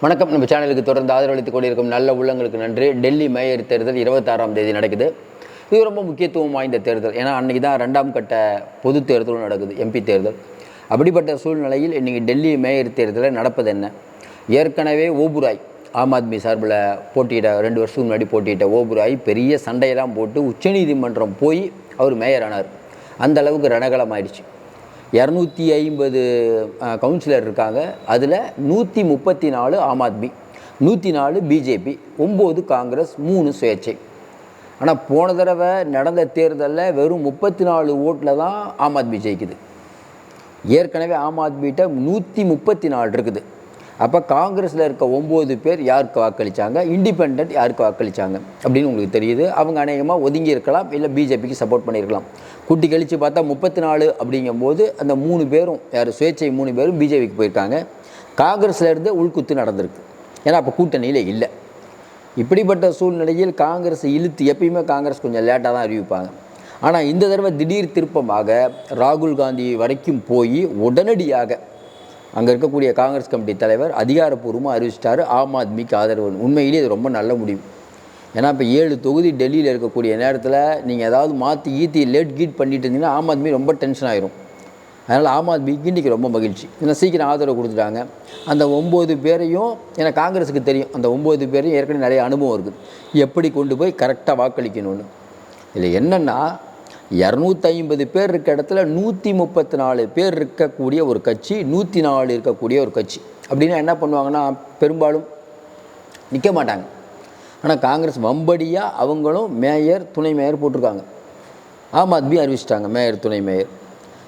வணக்கம். நம்ம சேனலுக்கு தொடர்ந்து ஆதரவளித்துக் கொண்டிருக்கும் நல்ல உள்ளங்களுக்கு நன்றி. டெல்லி மேயர் தேர்தல் இருபத்தாறாம் தேதி நடக்குது. இது ரொம்ப முக்கியத்துவம் வாய்ந்த தேர்தல். ஏன்னா அன்றைக்கி தான் ரெண்டாம் கட்ட பொது தேர்தலும் நடக்குது எம்பி தேர்தல். அப்படிப்பட்ட சூழ்நிலையில் இன்றைக்கி டெல்லி மேயர் தேர்தலில் நடப்பது என்ன? ஏற்கனவே ஓபுராய் ஆம் ஆத்மி சார்பில் போட்டியிட ரெண்டு வருஷத்துக்கு முன்னாடி போட்டியிட்ட ஓபுராய் பெரிய சண்டையெல்லாம் போட்டு உச்சநீதிமன்றம் போய் அவர் மேயர் ஆனார் அந்த அளவுக்கு ரணகலம் ஆயிடுச்சு இரநூத்தி ஐம்பது கவுன்சிலர் இருக்காங்க. அதில் நூற்றி முப்பத்தி நாலு ஆம் ஆத்மி நூற்றி நாலு பிஜேபி ஒம்பது காங்கிரஸ் மூணு சுயேட்சை. ஆனால் போன தடவை நடந்த தேர்தலில் வெறும் முப்பத்தி நாலு ஓட்டில் தான் ஆம் ஆத்மி ஜெயிக்குது. ஏற்கனவே ஆம் ஆத்மிகிட்ட நூற்றி முப்பத்தி நாலு இருக்குது. அப்போ காங்கிரஸில் இருக்க ஒம்பது பேர் யாருக்கு வாக்களித்தாங்க இண்டிபெண்ட் யாருக்கு வாக்களித்தாங்க அப்படின்னு உங்களுக்கு தெரியுது. அவங்க அநேகமாக ஒதுங்கி இருக்கலாம் இல்லை பிஜேபிக்கு சப்போர்ட் பண்ணியிருக்கலாம். கூட்டி கழித்து பார்த்தா முப்பத்தி நாலு அப்படிங்கும்போது அந்த மூணு பேரும் யார் சுயேட்சை மூணு பேரும் பிஜேபிக்கு போயிருக்காங்க. காங்கிரஸ்லேருந்து உள்குத்து நடந்திருக்கு. ஏன்னா அப்போ கூட்டணியில் இல்லை. இப்படிப்பட்ட சூழ்நிலையில் காங்கிரஸ் இழுத்து எப்பயுமே காங்கிரஸ் கொஞ்சம் லேட்டாக தான் அறிவிப்பாங்க. ஆனால் இந்த தடவை திடீர் திருப்பமாக ராகுல் காந்தி வரைக்கும் போய் உடனடியாக அங்கே இருக்கக்கூடிய காங்கிரஸ் கமிட்டி தலைவர் அதிகாரப்பூர்வமாக அறிவிச்சிட்டாரு. ஆம் ஆத்மிக்கு ஆதரவு உண்மையிலேயே இது ரொம்ப நல்ல முடிவு. ஏன்னா இப்போ ஏழு தொகுதி டெல்லியில் இருக்கக்கூடிய நேரத்தில் நீங்கள் ஏதாவது மாற்றி ஈத்தி லேட் கீட் பண்ணிட்டு இருந்தீங்கன்னா ஆம் ஆத்மி ரொம்ப டென்ஷன் ஆயிரும். அதனால் ஆம் ஆத்மிக்கு இன்றைக்கி ரொம்ப மகிழ்ச்சி. ஏன்னா சீக்கிரம் ஆதரவு கொடுத்துட்டாங்க. அந்த ஒம்பது பேரையும் ஏன்னா காங்கிரஸுக்கு தெரியும். அந்த ஒம்பது பேரையும் ஏற்கனவே நிறைய அனுபவம் இருக்குது. எப்படி கொண்டு போய் கரெக்டாக வாக்களிக்கணும்னு. இதில் என்னென்னா இரநூத்தி ஐம்பது பேர் இருக்க இடத்துல நூற்றி முப்பத்தி நாலு பேர் இருக்கக்கூடிய ஒரு கட்சி நூற்றி நாலு இருக்கக்கூடிய ஒரு கட்சி. அப்படின்னா என்ன பண்ணுவாங்கன்னா பெரும்பாலும் நிற்க மாட்டாங்க. ஆனால் காங்கிரஸ் வம்படியாக அவங்களும் மேயர் துணை மேயர் போட்டிருக்காங்க. ஆம் ஆத்மி அறிவிச்சிட்டாங்க மேயர் துணை மேயர்.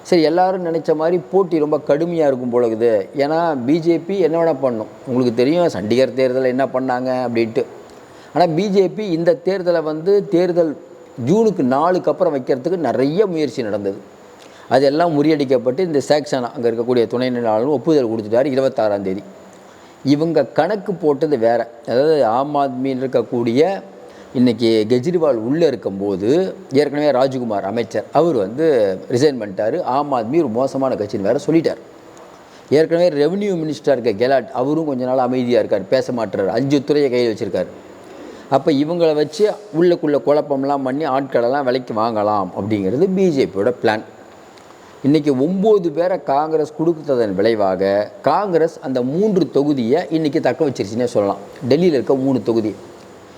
சரி எல்லாரும் நினச்ச மாதிரி போட்டி ரொம்ப கடுமையாக இருக்கும் போல இருக்குது ஏன்னா பிஜேபி என்ன வேணால் பண்ணும். உங்களுக்கு தெரியும் சண்டிகர் தேர்தலில் என்ன பண்ணாங்க அப்படின்ட்டு. ஆனால் பிஜேபி இந்த தேர்தலை வந்து தேர்தல் ஜூனுக்கு நாலுக்கு அப்புறம் வைக்கிறதுக்கு நிறைய முயற்சி நடந்தது. அதெல்லாம் முறியடிக்கப்பட்டு இந்த சேக்ஷன் அங்கே இருக்கக்கூடிய துணை நிலையாளரும் ஒப்புதல் கொடுத்துட்டார் இருபத்தாறாம் தேதி. இவங்க கணக்கு போட்டது வேறு. அதாவது ஆம் ஆத்மியில் இருக்கக்கூடிய இன்றைக்கி கெஜ்ரிவால் உள்ளே இருக்கும்போது ஏற்கனவே ராஜ்குமார் அமைச்சர் அவர் வந்து ரிசைன் பண்ணிட்டார். ஆம் ஆத்மி ஒரு மோசமான கட்சின்னு வேறு சொல்லிட்டார். ஏற்கனவே ரெவன்யூ மினிஸ்டர் இருக்க கெலாட் அவரும் கொஞ்ச நாள் அமைதியாக இருக்கார் பேச மாட்டுறார். அஞ்சு துறையை கையில் வச்சுருக்காரு. அப்போ இவங்களை வச்சு உள்ளுக்குள்ளே குழப்பம்லாம் பண்ணி ஆட்களெல்லாம் விலைக்கு வாங்கலாம் அப்படிங்கிறது பிஜேபியோட பிளான் இன்றைக்கி ஒம்பது பேரை காங்கிரஸ் கொடுத்ததன் விளைவாக காங்கிரஸ் அந்த மூன்று தொகுதியை இன்றைக்கி தக்க வச்சிருச்சுன்னே சொல்லலாம். டெல்லியில் இருக்க மூணு தொகுதி.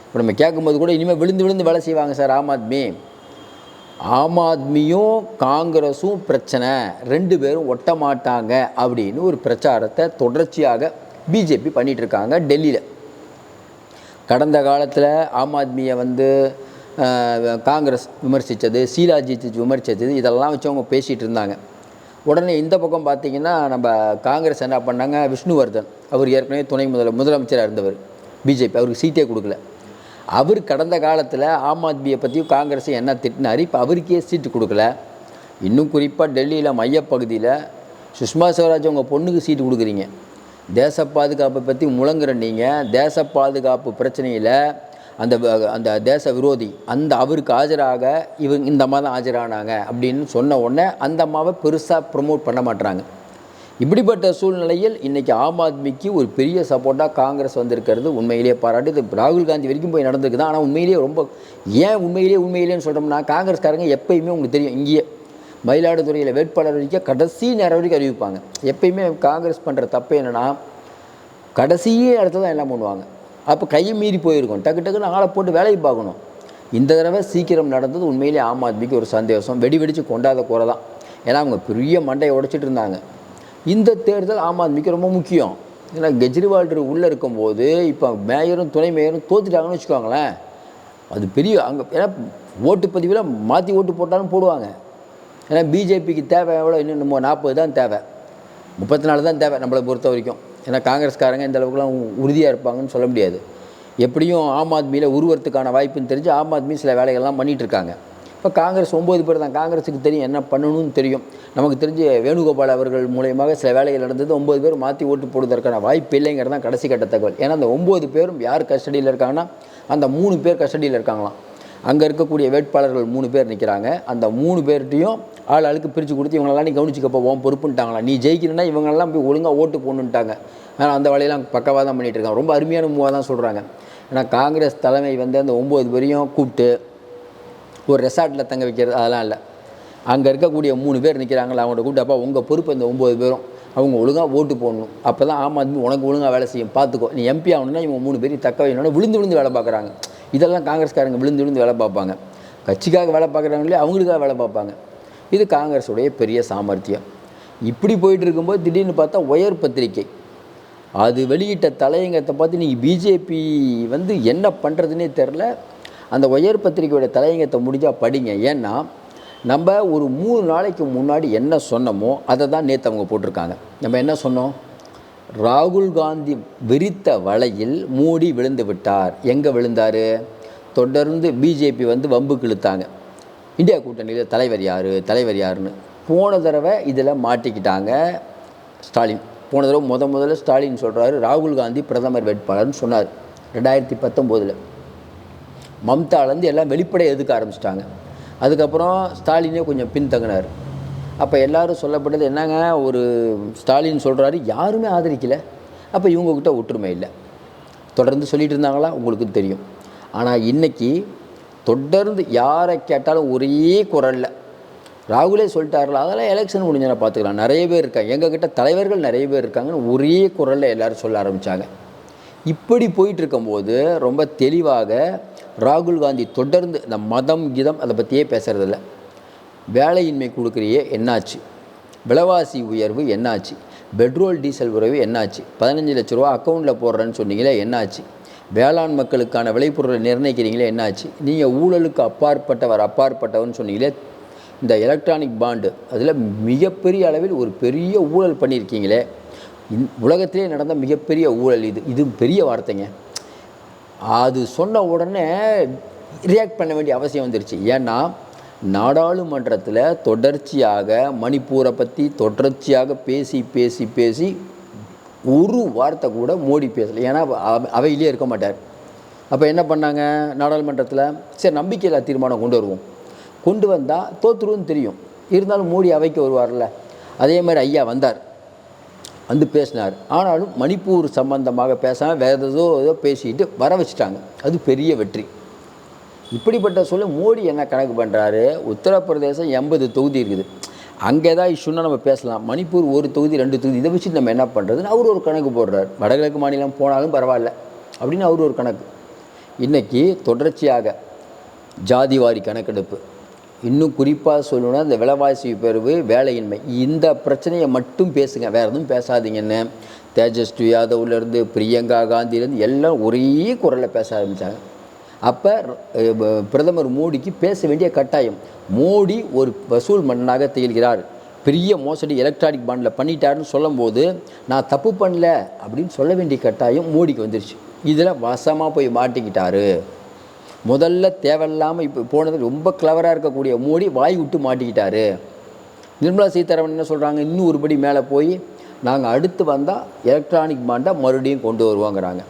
இப்போ நம்ம கேட்கும்போது கூட இனிமேல் விழுந்து விழுந்து வேலை செய்வாங்க சார் ஆம் ஆத்மி. ஆம் ஆத்மியும் காங்கிரஸும் பிரச்சனை. ரெண்டு பேரும் ஒட்ட மாட்டாங்க அப்படின்னு ஒரு பிரச்சாரத்தை தொடர்ச்சியாக பிஜேபி பண்ணிகிட்டு இருக்காங்க டெல்லியில். கடந்த காலத்தில் ஆம் ஆத்மியை வந்து காங்கிரஸ் விமர்சித்தது சீலாஜித் விமர்சித்தது இதெல்லாம் வச்சு அவங்க பேசிகிட்டு இருந்தாங்க. உடனே இந்த பக்கம் பார்த்திங்கன்னா நம்ம காங்கிரஸ் என்ன பண்ணாங்க? விஷ்ணுவர்தன். அவர் ஏற்கனவே துணை முதல முதலமைச்சராக இருந்தவர். பிஜேபி. அவருக்கு சீட்டே கொடுக்கல. அவர் கடந்த காலத்தில் ஆம் ஆத்மியை பற்றியும் காங்கிரஸை என்ன திட்டினார்? இப்போ அவருக்கே சீட்டு கொடுக்கல. இன்னும் குறிப்பாக டெல்லியில் மையப்பகுதியில் சுஷ்மா ஸ்வராஜ் உங்கள் பொண்ணுக்கு சீட்டு கொடுக்குறீங்க. தேச பாதுகாப்பை பற்றி முழங்குற நீங்கள் தேச பாதுகாப்பு பிரச்சனையில் அந்த அந்த தேச விரோதி அந்த அவருக்கு ஆஜராக இவங்க இந்த அம்மா தான் ஆஜரானாங்க அப்படின்னு சொன்ன உடனே அந்த அம்மாவை பெருசாக ப்ரொமோட் பண்ண மாட்டாங்க இப்படிப்பட்ட சூழ்நிலையில் இன்றைக்கி ஆம் ஆத்மிக்கு ஒரு பெரிய சப்போர்ட்டாக காங்கிரஸ் வந்திருக்கிறது உண்மையிலேயே பாராட்டு இது ராகுல் காந்தி வரைக்கும் போய் நடந்திருக்கு தான் ஆனால் உண்மையிலேயே ரொம்ப ஏன் உண்மையிலேயே உண்மையிலேன்னு சொல்கிறோம்னா காங்கிரஸ்காரங்க எப்பயுமே உங்களுக்கு தெரியும் இங்கேயே மயிலாடுதுறையில் வேட்பாளர் வரைக்கும் கடைசி நேரம் வரைக்கும் அறிவிப்பாங்க. எப்பயுமே காங்கிரஸ் பண்ணுற தப்பு என்னென்னா கடைசியே இடத்துல தான் எல்லாம் பண்ணுவாங்க. அப்போ கையை மீறி போயிருக்கும். டக்கு டக்குன்னு ஆளை போட்டு வேலையை பார்க்கணும். இந்த தடவை சீக்கிரம் நடந்தது உண்மையிலேயே ஆம் ஆத்மிக்கு ஒரு சந்தேகம் வெடி வெடித்து கொண்டாத குறை தான். ஏன்னா அவங்க பெரிய மண்டையை உடைச்சிட்டு இருந்தாங்க. இந்த தேர்தல் ஆம் ஆத்மிக்கு ரொம்ப முக்கியம். ஏன்னா கெஜ்ரிவால் உள்ளே இருக்கும்போது இப்போ மேயரும் துணை மேயரும் தோத்துட்டாங்கன்னு வச்சுக்கோங்களேன். அது பெரிய அங்கே ஏன்னா ஓட்டுப்பதிவில் மாற்றி ஓட்டு போட்டாலும் போடுவாங்க. ஏன்னா பிஜேபிக்கு தேவை எவ்வளோ இன்னும் நம்ம நாற்பது தான் தேவை. முப்பத்தி நாலு தான் தேவை நம்மளை பொறுத்த வரைக்கும். ஏன்னா காங்கிரஸ்காரங்க இந்த அளவுக்குலாம் உறுதியாக இருப்பாங்கன்னு சொல்ல முடியாது. எப்படியும் ஆம் ஆத்மியில் உருவத்துக்கான வாய்ப்புன்னு தெரிஞ்சு ஆம் ஆத்மி சில வேலைகள்லாம் பண்ணிட்டு இருக்காங்க. இப்போ காங்கிரஸ் ஒம்பது பேர் தான். காங்கிரஸுக்கு தெரியும் என்ன பண்ணணும்னு தெரியும். நமக்கு தெரிஞ்சு வேணுகோபால் அவர்கள் மூலயமாக சில வேலைகள் நடந்தது ஒம்பது பேர் மாற்றி ஓட்டு போடுவதற்கான வாய்ப்பு இல்லைங்கிறது தான் கடைசி கட்ட தகவல். ஏன்னா அந்த ஒம்பது பேரும் யார் கஸ்டடியில் இருக்காங்கன்னா அந்த மூணு பேர் கஸ்டடியில் இருக்காங்களாம். அங்கே இருக்கக்கூடிய வேட்பாளர்கள் மூணு பேர் நிற்கிறாங்க அந்த மூணு பேர்கிட்டையும் ஆள் ஆளுக்கு பிரித்து கொடுத்து இவங்களெல்லாம் நீ கவனிச்சுக்கப்போ உன் பொறுப்புன்ட்டாங்களா? நீ ஜெயிக்கணும்னா இவங்களெல்லாம் போய் ஒழுங்காக ஓட்டு போடணுன்ட்டாங்க. ஆனால் அந்த வேலையெல்லாம் பக்கவாக தான் பண்ணிகிட்டு இருக்காங்க. ரொம்ப அருமையான மூவாக தான் சொல்கிறாங்க ஏன்னா காங்கிரஸ் தலைமை வந்து அந்த ஒம்பது பேரையும் கூப்பிட்டு ஒரு ரெசார்ட்டில் தங்க வைக்கிறது அதெல்லாம் இல்லை. அங்கே இருக்கக்கூடிய மூணு பேர் நிற்கிறாங்களா அவங்கள்ட்ட கூப்பிட்டு அப்பா உங்கள் பொறுப்பு இந்த ஒம்பது பேரும். அவங்க ஒழுங்காக ஓட்டு போடணும். அப்போ தான் ஆம் ஆத்மி உனக்கு ஒழுங்காக வேலை செய்யும். பார்த்துக்கோ நீ எம்பி ஆகணும்னா இவங்க மூணு பேரையும் தக்க வைக்கணும்னா விழுந்து விழுந்து வேலை பார்க்குறாங்க இதெல்லாம் காங்கிரஸ்காரங்க விழுந்து விழுந்து வேலை பார்ப்பாங்க. கட்சிக்காக வேலை பார்க்குறாங்களே அவங்களுக்காக வேலை பார்ப்பாங்க. இது காங்கிரஸுடைய பெரிய சாமர்த்தியம். இப்படி போயிட்டு இருக்கும்போது திடீர்னு பார்த்தா உயர் பத்திரிக்கை அது வெளியிட்ட தலையங்கத்தை பார்த்து நீங்கள் பிஜேபி வந்து என்ன பண்ணுறதுனே தெரில. அந்த உயர் பத்திரிக்கையோட தலையங்கத்தை முடிஞ்சால் படிங்க. ஏன்னா நம்ம ஒரு மூணு நாளைக்கு முன்னாடி என்ன சொன்னோமோ அதை தான் நேற்று அவங்க போட்டிருக்காங்க. நம்ம என்ன சொன்னோம்? ராகுல் காந்தி விரித்த வலையில் மோடி விழுந்து விட்டார். எங்கே விழுந்தார்? தொடர்ந்து பிஜேபி வந்து வம்புக்கு இழுத்தாங்க. இந்தியா கூட்டணியில் தலைவர் யார்? தலைவர் யாருன்னு? போன தடவை இதில் மாட்டிக்கிட்டாங்க ஸ்டாலின். போன தடவை முத முதல்ல ஸ்டாலின் சொல்கிறாரு ராகுல் காந்தி பிரதமர் வேட்பாளர்னு சொன்னார் ரெண்டாயிரத்தி பத்தொம்போதில். மம்தாலேருந்து எல்லாம் வெளிப்படையை எதுக்க ஆரம்பிச்சிட்டாங்க. அதுக்கப்புறம் ஸ்டாலினே கொஞ்சம் பின்தங்கினார். அப்போ எல்லாரும் சொல்லப்பட்டது என்னங்க? ஒரு ஸ்டாலின் சொல்கிறாரு யாருமே ஆதரிக்கலை. அப்போ இவங்கக்கிட்ட ஒற்றுமை இல்லை. தொடர்ந்து சொல்லிகிட்டு இருந்தாங்களா? உங்களுக்கு தெரியும். ஆனால் இன்றைக்கி தொடர்ந்து யாரை கேட்டாலும் ஒரே குரலில். ராகுலே சொல்லிட்டாருல அதெல்லாம் எலெக்ஷன் முடிஞ்சதை பார்த்துக்கலாம். நிறைய பேர் இருக்காங்க. எங்ககிட்ட தலைவர்கள் நிறைய பேர் இருக்காங்கன்னு ஒரே குரலில் எல்லோரும் சொல்ல ஆரம்பித்தாங்க இப்படி போயிட்டு இருக்கும்போது ரொம்ப தெளிவாக ராகுல் காந்தி தொடர்ந்து இந்த மதம் கிதம் அதை பற்றியே பேசுகிறதில்ல வேலையின்மை கொடுக்குறியே என்னாச்சு? விலைவாசி உயர்வு என்னாச்சு? பெட்ரோல் டீசல் உறவு என்னாச்சு? பதினஞ்சு லட்ச ரூபா அக்கௌண்ட்டில் போடுறேன்னு சொன்னீங்களே என்னாச்சு? வேளாண் மக்களுக்கான விளைபொருளை நிர்ணயிக்கிறீங்களே என்னாச்சு? நீங்கள் ஊழலுக்கு அப்பாற்பட்டவர் அப்பாற்பட்டவர்னு சொன்னீங்களே இந்த எலக்ட்ரானிக் பாண்டு அதில் மிகப்பெரிய அளவில் ஒரு பெரிய ஊழல் பண்ணியிருக்கீங்களே இந் உலகத்திலே நடந்த மிகப்பெரிய ஊழல் இது. இது பெரிய வார்த்தைங்க. அது சொன்ன உடனே ரியாக்ட் பண்ண வேண்டிய அவசியம் வந்துருச்சு. ஏன்னா நாடாளுமன்றத்தில் தொடர்ச்சியாக மணிப்பூரை பற்றி தொடர்ச்சியாக பேசி பேசி பேசி ஒரு வார்த்தை கூட மோடி பேசலை. ஏன்னா அவ- அவையிலே இருக்க மாட்டார். அப்போ என்ன பண்ணாங்க? நாடாளுமன்றத்தில் சரி நம்பிக்கையில்லா தீர்மானம் கொண்டு வருவோம். கொண்டு வந்தால் தோத்துருன்னு தெரியும். இருந்தாலும் மோடி அவைக்கு வருவார்ல. அதே மாதிரி ஐயா வந்தார். வந்து பேசினார். ஆனாலும் மணிப்பூர் சம்பந்தமாக பேசாமல் வேறு ஏதோ ஏதோ பேசிக்கிட்டு வர வச்சுட்டாங்க. அது பெரிய வெற்றி. இப்படிப்பட்ட சொல்ல மோடி என்ன கணக்கு பண்ணுறாரு உத்தரப்பிரதேசம் எண்பது தொகுதி இருக்குது. அங்கே ஏதாவது இஷ்யூன்னா நம்ம பேசலாம். மணிப்பூர் ஒரு தொகுதி ரெண்டு தொகுதி. இதை வச்சு நம்ம என்ன பண்ணுறதுன்னு அவர் ஒரு கணக்கு போடுறார். வடகிழக்கு மாநிலம் போனாலும் பரவாயில்ல அப்படின்னு அவர் ஒரு கணக்கு. இன்றைக்கி தொடர்ச்சியாக ஜாதிவாரி கணக்கெடுப்பு. இன்னும் குறிப்பாக சொல்லணும்னா இந்த விலைவாசி பெருவு வேலையின்மை இந்த பிரச்சனையை மட்டும் பேசுங்க. வேறு எதுவும் பேசாதீங்கன்னு. தேஜஸ்வி யாதவ்லேருந்து பிரியங்கா காந்திலேருந்து எல்லாம் ஒரே குரலில் பேச ஆரம்பித்தாங்க அப்போ பிரதமர் மோடிக்கு பேச வேண்டிய கட்டாயம். மோடி ஒரு வசூல் மன்னனாக திகழ்கிறார். பெரிய மோசடி எலக்ட்ரானிக் பாண்டில் பண்ணிட்டாருன்னு சொல்லும்போது நான் தப்பு பண்ணல அப்படின்னு சொல்ல வேண்டிய கட்டாயம் மோடிக்கு வந்துருச்சு. இதில் வசமாக போய் மாட்டிக்கிட்டாரு. முதல்ல தேவையில்லாமல் இப்போ போனது ரொம்ப கிளவராக இருக்கக்கூடிய மோடி வாய் விட்டு மாட்டிக்கிட்டாரு. நிர்மலா சீதாராமன் என்ன சொல்கிறாங்க இன்னும் ஒருபடி மேலே போய் நாங்கள் அடுத்து வந்தால் எலக்ட்ரானிக் பாண்டை மறுபடியும் கொண்டு வருவோங்கிறாங்க.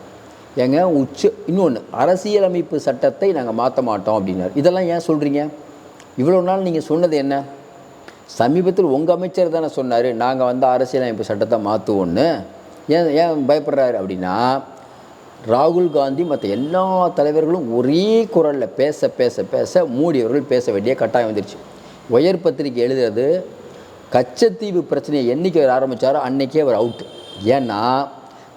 ஏங்க உச்ச இன்னொன்று அரசியலமைப்பு சட்டத்தை நாங்கள் மாற்ற மாட்டோம் அப்படின்னாரு. இதெல்லாம் ஏன் சொல்கிறீங்க இவ்வளோ நாள் நீங்கள் சொன்னது என்ன? சமீபத்தில் உங்கள் அமைச்சர் தானே சொன்னார் நாங்கள் வந்து அரசியலமைப்பு சட்டத்தை மாற்றுவோன்னு ஏன் ஏன் பயப்படுறாரு அப்படின்னா ராகுல் காந்தி மற்ற எல்லா தலைவர்களும் ஒரே குரலில் பேச பேச பேச மோடி அவர்கள் பேச வேண்டிய கட்டாயம் வந்துருச்சு. உயர் பத்திரிக்கை எழுதுறது கச்சத்தீவு பிரச்சனையை என்றைக்கு அவர் ஆரம்பித்தாரோ அன்றைக்கே அவர் அவுட் ஏன்னா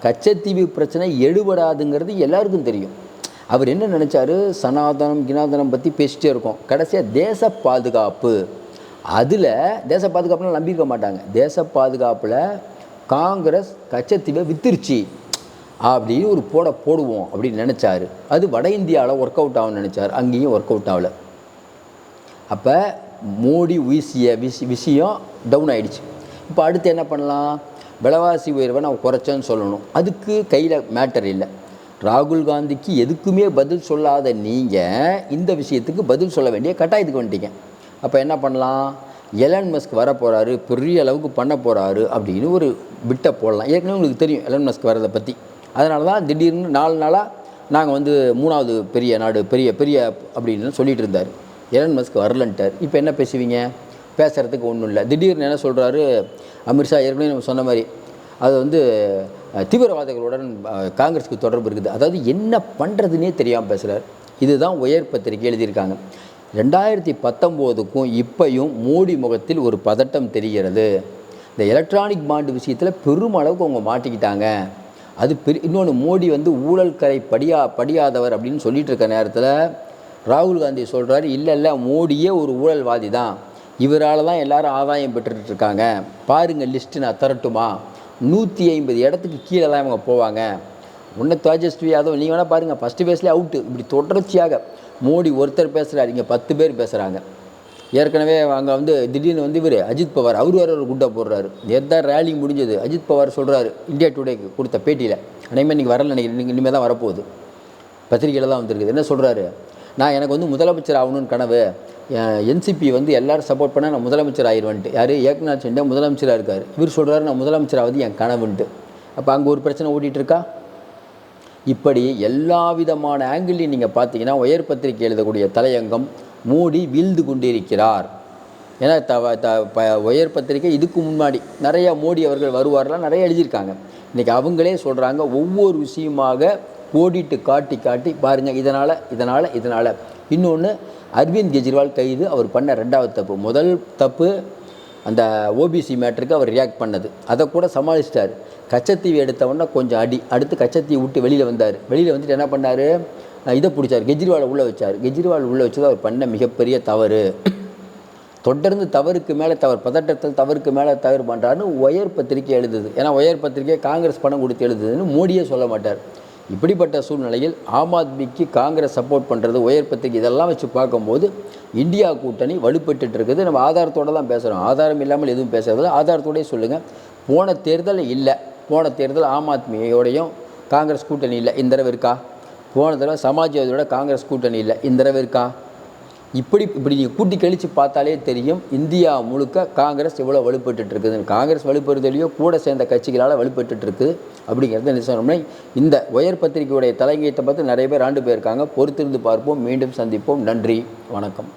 கச்சத்தீவு பிரச்சனை எடுபடாதுங்கிறது எல்லாருக்கும் தெரியும். அவர் என்ன நினச்சாரு? சனாதனம் கினாதனம் பற்றி பேசிட்டே இருக்கோம். கடைசியாக தேச பாதுகாப்பு. அதில் தேச பாதுகாப்புலாம் நம்பியிருக்க மாட்டாங்க. தேச பாதுகாப்பில் காங்கிரஸ் கச்சத்தீவை வித்துருச்சு. அப்படின்னு ஒரு போட போடுவோம் அப்படின்னு நினச்சாரு. அது வட இந்தியாவில் ஒர்க் அவுட் ஆகும்னு நினச்சார். அங்கேயும் ஒர்க் அவுட் ஆகலை. அப்போ மோடி வீசிய விஷ விஷயம் டவுன் ஆகிடுச்சு இப்போ அடுத்து என்ன பண்ணலாம்? விலைவாசி உயர்வை நான் குறைச்சேன்னு சொல்லணும். அதுக்கு கையில் மேட்டர் இல்லை. ராகுல் காந்திக்கு எதுக்குமே பதில் சொல்லாத நீங்கள் இந்த விஷயத்துக்கு பதில் சொல்ல வேண்டிய கட்டாயத்துக்கு வந்துட்டீங்க. அப்போ என்ன பண்ணலாம்? எலன் மஸ்க் வர போகிறாரு பெரிய அளவுக்கு பண்ண போகிறாரு அப்படின்னு ஒரு பிட்டை போடலாம். ஏற்கனவே உங்களுக்கு தெரியும் எலன் மஸ்க் வரதை பற்றி அதனால தான் திடீர்னு நாலு நாளாக நாங்கள் வந்து மூணாவது பெரிய நாடு பெரிய பெரிய அப்படின்னு சொல்லிட்டு இருந்தார். எலன் மஸ்க் வரலன்ட்டார். இப்போ என்ன பேசுவீங்க? பேசுகிறதுக்கு ஒன்றும் இல்லை. திடீர்னு என்ன சொல்கிறாரு அமித்ஷா ஏற்கனவே நம்ம சொன்ன மாதிரி அது வந்து தீவிரவாதிகளுடன் காங்கிரஸுக்கு தொடர்பு இருக்குது. அதாவது என்ன பண்ணுறதுனே தெரியாமல் பேசுகிறார் இதுதான் உயர் பத்திரிகை எழுதியிருக்காங்க. ரெண்டாயிரத்தி பத்தொம்போதுக்கும் இப்பையும் மோடி முகத்தில் ஒரு பதட்டம் தெரிகிறது. இந்த எலக்ட்ரானிக் பாண்டு விஷயத்தில் பெருமளவுக்கு அவங்க மாட்டிக்கிட்டாங்க. அது பெரு இன்னொன்று மோடி வந்து ஊழல் கரை படியா படியாதவர் அப்படின்னு சொல்லிட்டு இருக்க நேரத்தில் ராகுல் காந்தி சொல்கிறாரு இல்லை இல்லை மோடியே ஒரு ஊழல்வாதி தான். இவரால் தான் எல்லாரும் ஆதாயம் பெற்றுட்டு இருக்காங்க. பாருங்கள் லிஸ்ட்டு நான் தரட்டுமா? நூற்றி ஐம்பது இடத்துக்கு கீழே தான் இவங்க போவாங்க. உன்ன தேஜஸ்வி யாதவ் நீங்கள் வேணால் பாருங்கள் ஃபஸ்ட்டு பேஸ்லேயே அவுட்டு இப்படி தொடர்ச்சியாக மோடி ஒருத்தர் பேசுகிறார் இங்கே பத்து பேர் பேசுகிறாங்க ஏற்கனவே அங்கே வந்து திடீர்னு வந்து இவர் அஜித் பவார் அவர் வேறு ஒரு குட்டை போடுறாரு. நேற்று ரேலி முடிஞ்சது அஜித் பவார் சொல்கிறாரு இந்தியா டுடேக்கு கொடுத்த பேட்டியில் அனைமே இன்றைக்கி வரல நினைக்கிறேன் இனிமேல் தான் வரப்போகுது. பத்திரிகையில் தான் வந்திருக்குது. என்ன சொல்கிறாரு நான் எனக்கு வந்து முதலமைச்சர் ஆகணும்னு கனவு என்சிபி வந்து எல்லாரும் சப்போர்ட் பண்ணால் நான் முதலமைச்சர் ஆயிடுவேன்ட்டு யார்? ஏக்நாத் ஷிண்டே முதலமைச்சராக இருக்கார். இவர் சொல்கிறார் நான் முதலமைச்சராவது என் கனவுன்ட்டு. அப்போ அங்கே ஒரு பிரச்சனை ஓடிட்டுருக்கா இப்படி எல்லா விதமான ஆங்கிள்லையும் நீங்கள் பார்த்தீங்கன்னா உயர் பத்திரிகை எழுதக்கூடிய தலையங்கம் மோடி வீழ்ந்து கொண்டிருக்கிறார். ஏன்னா த த ப உயர் பத்திரிகை இதுக்கு முன்னாடி நிறையா மோடி அவர்கள் வருவார்லாம் நிறைய எழுதியிருக்காங்க. இன்றைக்கி அவங்களே சொல்கிறாங்க ஒவ்வொரு விஷயமாக ஓடிட்டு காட்டி காட்டி பாருங்கள் இதனால் இதனால் இதனால். இன்னொன்று அரவிந்த் கெஜ்ரிவால் கைது அவர் பண்ண ரெண்டாவது தப்பு. முதல் தப்பு அந்த ஓபிசி மேட்டருக்கு அவர் ரியாக்ட் பண்ணது. அதை கூட சமாளிச்சிட்டார். கச்சத்தீவு எடுத்தவொன்னே கொஞ்சம் அடி அடுத்து கச்சத்தீவு விட்டு வெளியில் வந்தார். வெளியில் வந்துட்டு என்ன பண்ணார்? இதை பிடிச்சார். கெஜ்ரிவாலை உள்ளே வச்சார். கெஜ்ரிவால் உள்ளே வச்சது அவர் பண்ண மிகப்பெரிய தவறு. தொடர்ந்து தவறுக்கு மேலே தவறு பதட்டத்தில் தவறுக்கு மேலே தவறு பண்ணுறாருன்னு ஒயர் பத்திரிக்கை எழுதுது. ஏன்னா ஒயர் பத்திரிக்கை காங்கிரஸ் பணம் கொடுத்து எழுதுதுன்னு மோடியே சொல்ல மாட்டார். இப்படிப்பட்ட சூழ்நிலையில் ஆம் ஆத்மிக்கு காங்கிரஸ் சப்போர்ட் பண்ணுறது உயர் இதெல்லாம் வச்சு பார்க்கும்போது இந்தியா கூட்டணி வலுப்பட்டு இருக்குது. நம்ம ஆதாரத்தோடு தான் பேசுகிறோம் ஆதாரம் இல்லாமல் எதுவும் பேசுறது ஆதாரத்தோடய சொல்லுங்கள் போன தேர்தல் இல்லை. போன தேர்தல் ஆம் ஆத்மியோடையும் காங்கிரஸ் கூட்டணி இல்லை. இந்த தடவை இருக்கா? போன தடவை சமாஜ்வாதியோட காங்கிரஸ் கூட்டணி இல்லை. இந்த தடவை இருக்கா? இப்படி இப்படி நீங்கள் கூட்டி கழித்து பார்த்தாலே தெரியும் இந்தியா முழுக்க காங்கிரஸ் எவ்வளோ வலுப்பட்டு இருக்குதுன்னு காங்கிரஸ் வலுப்பெறுதலையோ கூட சேர்ந்த கட்சிகளால் வலுப்பட்டு இருக்குது அப்படிங்கிறத என்ன சொன்னோம்னா இந்த உயர் பத்திரிகையுடைய தலைங்கத்தை பார்த்து நிறைய பேர் ஆண்டு போயிருக்காங்க. பொறுத்திருந்து பார்ப்போம். மீண்டும் சந்திப்போம். நன்றி. வணக்கம்.